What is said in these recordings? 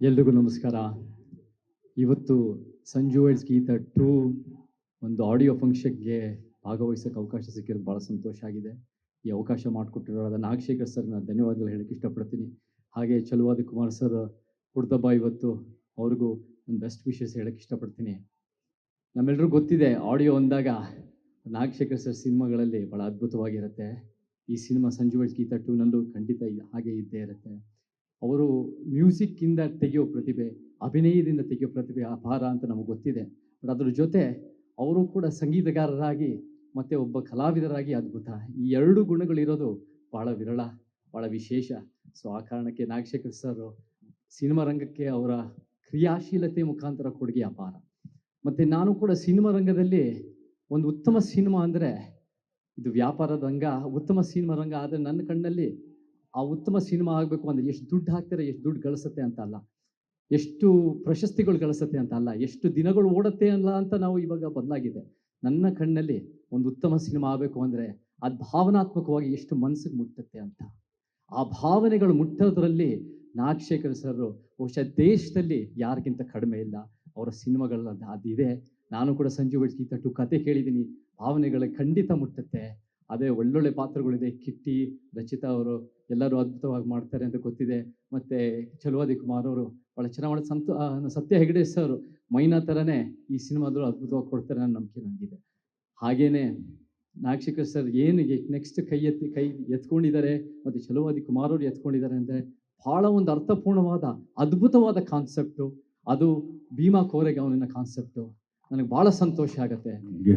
ಎಲ್ರಿಗೂ ನಮಸ್ಕಾರ. ಇವತ್ತು ಸಂಜು ವೈಡ್ಸ್ ಗೀತ ಟೂ ಒಂದು ಆಡಿಯೋ ಫಂಕ್ಷನ್ಗೆ ಭಾಗವಹಿಸೋಕ್ಕೆ ಅವಕಾಶ ಸಿಕ್ಕಿರೋದು ಭಾಳ ಸಂತೋಷ ಆಗಿದೆ. ಈ ಅವಕಾಶ ಮಾಡಿಕೊಟ್ಟಿರೋದ ನಾಗಶೇಖರ್ ಸರ್ ನಾನು ಧನ್ಯವಾದಗಳು ಹೇಳಕ್ಕೆ ಇಷ್ಟಪಡ್ತೀನಿ. ಹಾಗೆ ಚಲುವಾದಿ ಕುಮಾರ್ ಸರ್ ಹುಡ್ದಬ್ಬ ಇವತ್ತು ಅವ್ರಿಗೂ ಒಂದು ಬೆಸ್ಟ್ ವಿಷಸ್ ಹೇಳಕ್ಕೆ ಇಷ್ಟಪಡ್ತೀನಿ. ನಮ್ಮೆಲ್ಲರಿಗೂ ಗೊತ್ತಿದೆ, ಆಡಿಯೋ ಅಂದಾಗ ನಾಗಶೇಖರ್ ಸರ್ ಸಿನಿಮಾಗಳಲ್ಲಿ ಭಾಳ ಅದ್ಭುತವಾಗಿರುತ್ತೆ. ಈ ಸಿನಿಮಾ ಸಂಜು ವೈಡ್ಸ್ ಗೀತ ಟೂನಲ್ಲೂ ಖಂಡಿತ ಹಾಗೆ ಇದ್ದೇ ಇರುತ್ತೆ. ಅವರು ಮ್ಯೂಸಿಕ್ಕಿಂದ ತೆಗೆಯೋ ಪ್ರತಿಭೆ, ಅಭಿನಯದಿಂದ ತೆಗೆಯೋ ಪ್ರತಿಭೆ ಅಪಾರ ಅಂತ ನಮಗೆ ಗೊತ್ತಿದೆ. ಬಟ್ ಅದ್ರ ಜೊತೆ ಅವರು ಕೂಡ ಸಂಗೀತಗಾರರಾಗಿ ಮತ್ತು ಒಬ್ಬ ಕಲಾವಿದರಾಗಿ ಅದ್ಭುತ. ಈ ಎರಡು ಗುಣಗಳಿರೋದು ಭಾಳ ವಿರಳ ಭಾಳ ವಿಶೇಷ. ಸೊ ಆ ಕಾರಣಕ್ಕೆ ನಾಗಶೇಖರ್ ಸರ್ ಸಿನಿಮಾ ರಂಗಕ್ಕೆ ಅವರ ಕ್ರಿಯಾಶೀಲತೆ ಮುಖಾಂತರ ಕೊಡುಗೆ ಅಪಾರ. ಮತ್ತು ನಾನು ಕೂಡ ಸಿನಿಮಾ ರಂಗದಲ್ಲಿ ಒಂದು ಉತ್ತಮ ಸಿನಿಮಾ ಅಂದರೆ ಇದು ವ್ಯಾಪಾರದ ರಂಗ ಉತ್ತಮ ಸಿನಿಮಾ ರಂಗ ಆದರೆ ನನ್ನ ಕಣ್ಣಲ್ಲಿ ಆ ಉತ್ತಮ ಸಿನಿಮಾ ಆಗಬೇಕು ಅಂದರೆ ಎಷ್ಟು ದುಡ್ಡು ಹಾಕ್ತಾರೆ, ಎಷ್ಟು ದುಡ್ಡು ಗಳಿಸುತ್ತೆ ಅಂತ ಅಲ್ಲ. ಎಷ್ಟು ಪ್ರಶಸ್ತಿಗಳು ಗಳಿಸುತ್ತೆ ಅಂತ ಅಲ್ಲ. ಎಷ್ಟು ದಿನಗಳು ಓಡುತ್ತೆ ಅಲ್ಲ ಅಂತ ನಾವು ಇವಾಗ ಬದಲಾಗಿದೆ. ನನ್ನ ಕಣ್ಣಲ್ಲಿ ಒಂದು ಉತ್ತಮ ಸಿನಿಮಾ ಆಗಬೇಕು ಅಂದರೆ ಅದು ಭಾವನಾತ್ಮಕವಾಗಿ ಎಷ್ಟು ಮನಸ್ಸಿಗೆ ಮುಟ್ಟುತ್ತೆ ಅಂತ. ಆ ಭಾವನೆಗಳು ಮುಟ್ಟೋದ್ರಲ್ಲಿ ನಾಗಶೇಖರ್ ಸರ್ ಬಹುಶಃ ದೇಶದಲ್ಲಿ ಯಾರಿಗಿಂತ ಕಡಿಮೆ ಇಲ್ಲ. ಅವರ ಸಿನಿಮಾಗಳ ಅದಿದೆ ನಾನು ಕೂಡ ಸಂಜು ವೈಟ್ ಗೀತ ಟು ಕತೆ ಕೇಳಿದ್ದೀನಿ. ಭಾವನೆಗಳು ಖಂಡಿತ ಮುಟ್ಟುತ್ತೆ. ಅದೇ ಒಳ್ಳೊಳ್ಳೆ ಪಾತ್ರಗಳಿದೆ. ಕಿಟ್ಟಿ ರಚಿತಾ ಅವರು ಎಲ್ಲರೂ ಅದ್ಭುತವಾಗಿ ಮಾಡ್ತಾರೆ ಅಂತ ಗೊತ್ತಿದೆ. ಮತ್ತು ಚಲುವಾದಿ ಕುಮಾರ್ ಅವರು ಭಾಳ ಚೆನ್ನಾಗಿ ಸಂತ ಸತ್ಯ ಹೆಗಡೆ ಸರ್ ಮೈನಾ ಥರನೇ ಈ ಸಿನಿಮಾದಲ್ಲೂ ಅದ್ಭುತವಾಗಿ ಕೊಡ್ತಾರೆ ಅನ್ನೋ ನಂಬಿಕೆ ನನಗಿದೆ. ಹಾಗೇನೆ ನಾಗಶೇಖರ್ ಸರ್ ಏನು ನೆಕ್ಸ್ಟ್ ಕೈ ಎತ್ತಿ ಕೈ ಎತ್ಕೊಂಡಿದ್ದಾರೆ ಮತ್ತು ಚಲುವಾದಿ ಕುಮಾರ್ ಅವರು ಎತ್ಕೊಂಡಿದ್ದಾರೆ ಅಂದರೆ ಭಾಳ ಒಂದು ಅರ್ಥಪೂರ್ಣವಾದ ಅದ್ಭುತವಾದ ಕಾನ್ಸೆಪ್ಟು ಅದು ಭೀಮಾ ಕೋರೆಗಾವನಿನ ಕಾನ್ಸೆಪ್ಟು ನನಗೆ ಭಾಳ ಸಂತೋಷ ಆಗುತ್ತೆ.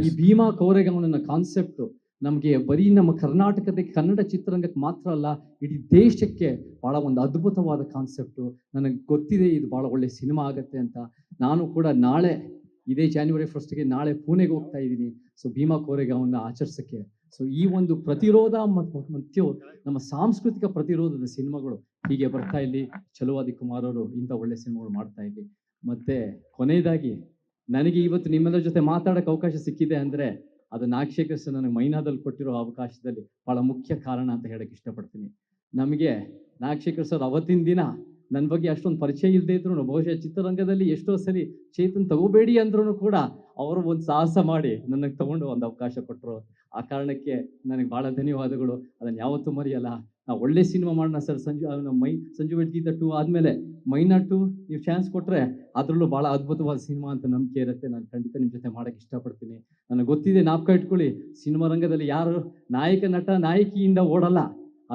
ಈ ಭೀಮಾ ಕೋರೆಗಾವನನ ಕಾನ್ಸೆಪ್ಟು ನಮಗೆ ಬರೀ ನಮ್ಮ ಕರ್ನಾಟಕದ ಕನ್ನಡ ಚಿತ್ರರಂಗಕ್ಕೆ ಮಾತ್ರ ಅಲ್ಲ, ಇಡೀ ದೇಶಕ್ಕೆ ಭಾಳ ಒಂದು ಅದ್ಭುತವಾದ ಕಾನ್ಸೆಪ್ಟು ನನಗೆ ಗೊತ್ತಿದೆ ಇದು ಭಾಳ ಒಳ್ಳೆ ಸಿನಿಮಾ ಆಗುತ್ತೆ ಅಂತ. ನಾನು ಕೂಡ ನಾಳೆ, ಇದೇ ಜಾನ್ವರಿ ಫಸ್ಟ್ಗೆ ನಾಳೆ ಪುಣೆಗೆ ಹೋಗ್ತಾ ಇದ್ದೀನಿ. ಸೊ ಭೀಮಾ ಕೋರೆಗಾವನ್ನ ಆಚರಿಸಕ್ಕೆ. ಸೊ ಈ ಒಂದು ಪ್ರತಿರೋಧ ಮತ್ತು ನಮ್ಮ ಸಾಂಸ್ಕೃತಿಕ ಪ್ರತಿರೋಧದ ಸಿನಿಮಾಗಳು ಹೀಗೆ ಬರ್ತಾ ಇಲ್ಲಿ. ಚಲುವಾದಿ ಕುಮಾರ್ ಅವರು ಇಂಥ ಒಳ್ಳೆ ಸಿನಿಮಾಗಳು ಮಾಡ್ತಾ ಇಲ್ಲಿ. ಮತ್ತೆ ಕೊನೆಯದಾಗಿ, ನನಗೆ ಇವತ್ತು ನಿಮ್ಮೆಲ್ಲರ ಜೊತೆ ಮಾತಾಡೋಕೆ ಅವಕಾಶ ಸಿಕ್ಕಿದೆ ಅಂದರೆ ಅದು ನಾಗಶೇಖರ್ ನನಗೆ ಮೈನಾದಲ್ಲಿ ಕೊಟ್ಟಿರೋ ಅವಕಾಶದಲ್ಲಿ ಭಾಳ ಮುಖ್ಯ ಕಾರಣ ಅಂತ ಹೇಳಕ್ಕೆ ಇಷ್ಟಪಡ್ತೀನಿ. ನಮಗೆ ನಾಗಶೇಖರ್ ಸರ್ ಅವತ್ತಿನ ದಿನ ನನ್ನ ಬಗ್ಗೆ ಅಷ್ಟೊಂದು ಪರಿಚಯ ಇಲ್ಲದೆ ಇದ್ರು ಬಹುಶಃ ಚಿತ್ರರಂಗದಲ್ಲಿ ಎಷ್ಟೋ ಸರಿ ಚೇತನ್ ತಗೋಬೇಡಿ ಅಂದ್ರೂ ಕೂಡ ಅವರು ಒಂದು ಸಾಹಸ ಮಾಡಿ ನನಗೆ ತಗೊಂಡು ಒಂದು ಅವಕಾಶ ಕೊಟ್ಟರು. ಆ ಕಾರಣಕ್ಕೆ ನನಗೆ ಭಾಳ ಧನ್ಯವಾದಗಳು. ಅದನ್ನು ಯಾವತ್ತೂ ಮರೆಯಲ್ಲ. ಒಳ್ಳೆ ಸಿನಿಮಾ ಮಾಡೋಣ ಸರ್. ಸಂಜು ಮೈ, ಸಂಜು ಗೀತ ಟು ಆದಮೇಲೆ ಮೈನಾ ಟು ನೀವು ಚಾನ್ಸ್ ಕೊಟ್ಟರೆ ಅದರಲ್ಲೂ ಭಾಳ ಅದ್ಭುತವಾದ ಸಿನಿಮಾ ಅಂತ ನಂಬಿಕೆ ಇರುತ್ತೆ. ನಾನು ಖಂಡಿತ ನಿಮ್ಮ ಜೊತೆ ಮಾಡೋಕ್ಕೆ ಇಷ್ಟಪಡ್ತೀನಿ. ನನಗೆ ಗೊತ್ತಿದೆ ನಾಪ್ಕ ಇಟ್ಕೊಳ್ಳಿ. ಸಿನಿಮಾ ರಂಗದಲ್ಲಿ ಯಾರು ನಾಯಕ, ನಟ, ನಾಯಕಿಯಿಂದ ಓಡಲ್ಲ.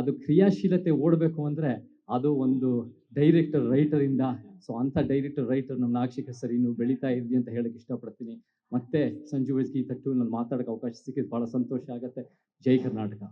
ಅದು ಕ್ರಿಯಾಶೀಲತೆ ಓಡಬೇಕು ಅಂದರೆ ಅದು ಒಂದು ಡೈರೆಕ್ಟರ್ ರೈಟರಿಂದ ಸೊ ಅಂಥ ಡೈರೆಕ್ಟರ್ ರೈಟರ್ ನಮ್ಮ ನಾಕ್ಷಿಕ ಸರ್ ಇನ್ನು ಬೆಳೀತಾ ಇದ್ವಿ ಅಂತ ಹೇಳಕ್ಕೆ ಇಷ್ಟಪಡ್ತೀನಿ. ಮತ್ತೆ ಸಂಜು ವೈಸ್ ತಟ್ಟು ನಾನು ಮಾತಾಡೋಕ್ಕೆ ಅವಕಾಶ ಸಿಕ್ಕಿದ್ದು ಭಾಳ ಸಂತೋಷ ಆಗುತ್ತೆ. ಜೈ ಕರ್ನಾಟಕ.